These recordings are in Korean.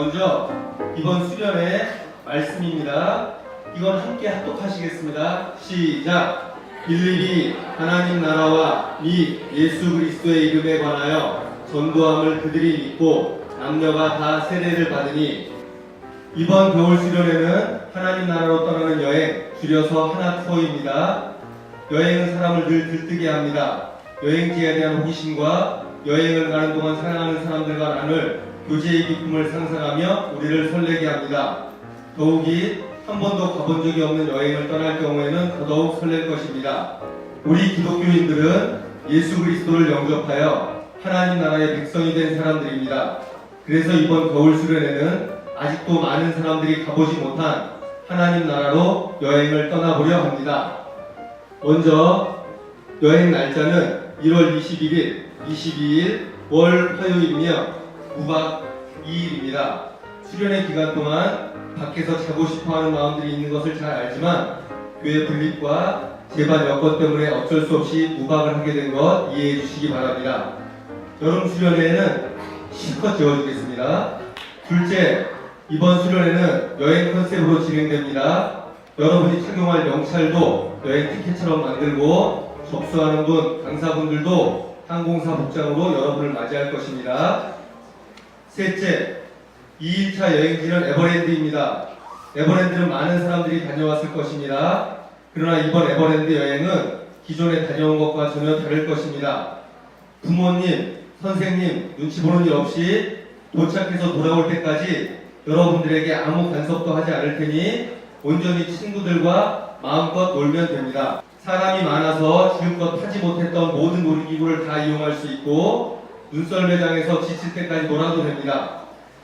먼저 이번 수련의 말씀입니다. 이건 함께 합독하시겠습니다. 시작. 일일이 하나님 나라와 및 예수 그리스도의 이름에 관하여 전도함을 그들이 믿고 남녀가 다 세례를 받으니 이번 겨울 수련회는 하나님 나라로 떠나는 여행, 줄여서 하나 투어입니다. 여행은 사람을 늘 들뜨게 합니다. 여행지에 대한 호기심과 여행을 가는 동안 사랑하는 사람들과 나눌 교제의 기쁨을 상상하며 우리를 설레게 합니다. 더욱이 한 번도 가본 적이 없는 여행을 떠날 경우에는 더더욱 설렐 것입니다. 우리 기독교인들은 예수 그리스도를 영접하여 하나님 나라의 백성이 된 사람들입니다. 그래서 이번 겨울 수련회는 아직도 많은 사람들이 가보지 못한 하나님 나라로 여행을 떠나보려 합니다. 먼저 여행 날짜는 1월 21일, 22일 월 화요일이며 9박 2일입니다. 수련회 기간 동안 밖에서 자고 싶어하는 마음들이 있는 것을 잘 알지만 교회 분립과 재반 여건 때문에 어쩔 수 없이 무박을 하게 된 것 이해해 주시기 바랍니다. 여름 수련회에는 실컷 재워주겠습니다. 둘째, 이번 수련회는 여행 컨셉으로 진행됩니다. 여러분이 착용할 명찰도 여행 티켓처럼 만들고 접수하는 분, 강사분들도 항공사 복장으로 여러분을 맞이할 것입니다. 셋째, 2일차 여행지는 에버랜드입니다. 에버랜드는 많은 사람들이 다녀왔을 것입니다. 그러나 이번 에버랜드 여행은 기존에 다녀온 것과 전혀 다를 것입니다. 부모님, 선생님, 눈치 보는 일 없이 도착해서 돌아올 때까지 여러분들에게 아무 간섭도 하지 않을 테니 온전히 친구들과 마음껏 놀면 됩니다. 사람이 많아서 지금껏 타지 못했던 모든 놀이기구를 다 이용할 수 있고 눈썰매장에서 지칠 때까지 놀아도 됩니다.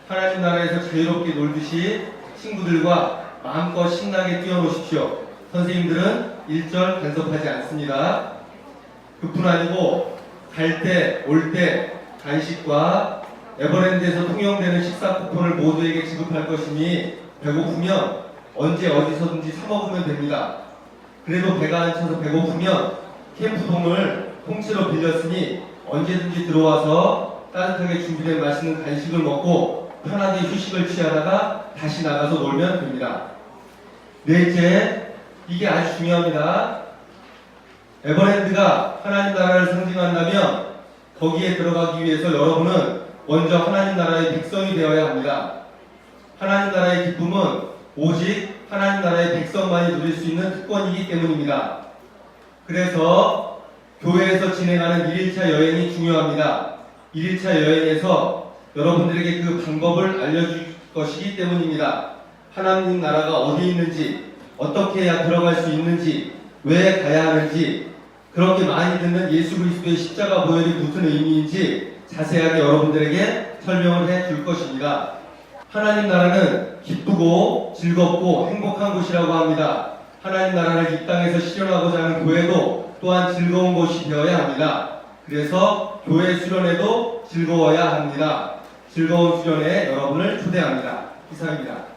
하나님 나라에서 자유롭게 놀듯이 친구들과 마음껏 신나게 뛰어노십시오. 선생님들은 일절 간섭하지 않습니다. 그뿐 아니고 갈 때, 올 때 간식과 에버랜드에서 통용되는 식사 쿠폰을 모두에게 지급할 것이니 배고프면 언제 어디서든지 사 먹으면 됩니다. 그래도 배가 안 차서 배고프면 캠프동을 통째로 빌렸으니 언제든지 들어와서 따뜻하게 준비된 맛있는 간식을 먹고 편하게 휴식을 취하다가 다시 나가서 놀면 됩니다. 넷째, 이게 아주 중요합니다. 에버랜드가 하나님 나라를 상징한다면 거기에 들어가기 위해서 여러분은 먼저 하나님 나라의 백성이 되어야 합니다. 하나님 나라의 기쁨은 오직 하나님 나라의 백성만이 누릴 수 있는 특권이기 때문입니다. 그래서 교회에서 진행하는 1일차 여행이 중요합니다. 1일차 여행에서 여러분들에게 그 방법을 알려줄 것이기 때문입니다. 하나님 나라가 어디 있는지, 어떻게 해야 들어갈 수 있는지, 왜 가야 하는지, 그렇게 많이 듣는 예수 그리스도의 십자가 보혈이 무슨 의미인지 자세하게 여러분들에게 설명을 해 줄 것입니다. 하나님 나라는 기쁘고 즐겁고 행복한 곳이라고 합니다. 하나님 나라를 이 땅에서 실현하고자 하는 교회도 또한 즐거운 곳이 되어야 합니다. 그래서 교회 수련회도 즐거워야 합니다. 즐거운 수련회에 여러분을 초대합니다. 이상입니다.